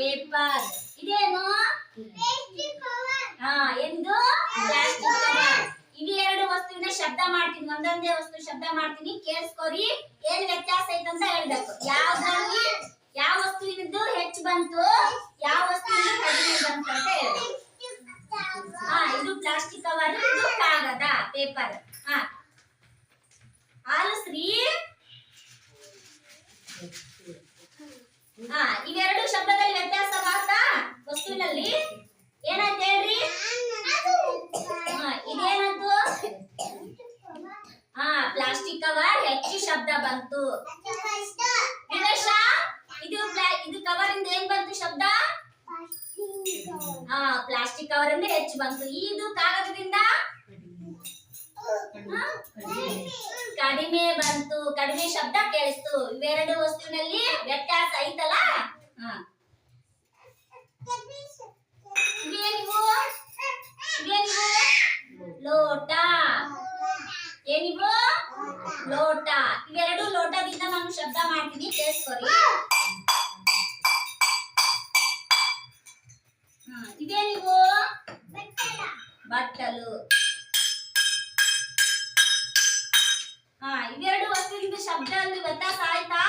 Paper. ಇದೇನು? ಹಾ, ಎಂದು? ಇವೆರಡು ವಸ್ತುವಿನ ಶಬ್ದ ಮಾಡ್ತೀನಿ. ಒಂದೊಂದೇ ವಸ್ತು ಶಬ್ದ ಮಾಡ್ತೀನಿ. ಕೇಳಿಸ್ಕೋರಿ. ಏನ್ ವ್ಯತ್ಯಾಸ ಐತಂತ ಹೇಳ್ಬೇಕು. ಯಾವ್ದ್ರಲ್ಲಿ ಯಾವ ವಸ್ತುವಿನದ್ದು ಹೆಚ್ಚು ಬಂತು? ಯಾವ ವಸ್ತುವಿನ ಕಡಿಮೆ ಬಂತು ಅಂತ ಹೇಳಿ ಹಾ, ಇದು ಪ್ಲಾಸ್ಟಿಕ್ ಕವರ್, ಇದು ಕಾಗದ, ಪೇಪರ್. ಹಾ. ಆಲಸ್ರಿ? ಹಾ, ಇವೆರಡು ಶಬ್ದದಲ್ಲಿ ವ್ಯತ್ಯಾಸವಾಗ್ತಾ ವಸ್ತುವಿನಲ್ಲಿ ಏನಾಯ್ತು ಹೇಳ್ರಿ ಹಾ ಇದೇನಂತು ಹಾ ಪ್ಲಾಸ್ಟಿಕ್ ಹೆಚ್ಚು ಶಬ್ದ ಬಂತು. ಇದು ಇದು ಕವರ್ ಇಂದ ಏನ್ ಬಂತು ಶಬ್ದ? ಹಾ ಪ್ಲಾಸ್ಟಿಕ್ ಕವರ್ ಇಂದ ಹೆಚ್ಚು ಬಂತು. ಇದು ಕಾಗದದಿಂದ? ಕಡಿಮೆ ಬಂತು. ಕಡಿಮೆ ಶಬ್ದ ಕೇಳಿಸ್ತು. ಇವೆರಡು ವಸ್ತುವಿನಲ್ಲಿ ವ್ಯತ್ಯಾಸ ಐತಲ್ಲ? ಹಾ. ಎರಡು ಲೋಟದಿಂದ ನಾನು ಶಬ್ದ ಮಾಡ್ತೀನಿ ಕೇಳಿಸ್ಕೊರಿ ಇದೇ ನೀವು ಬಟ್ಟಲು ಹಾ ಇವೆರಡು ವಸ್ತುವಿನ ಶಬ್ದ ಅಲ್ಲಿ ವ್ಯತ್ಯಾಸ ಆಯ್ತಾ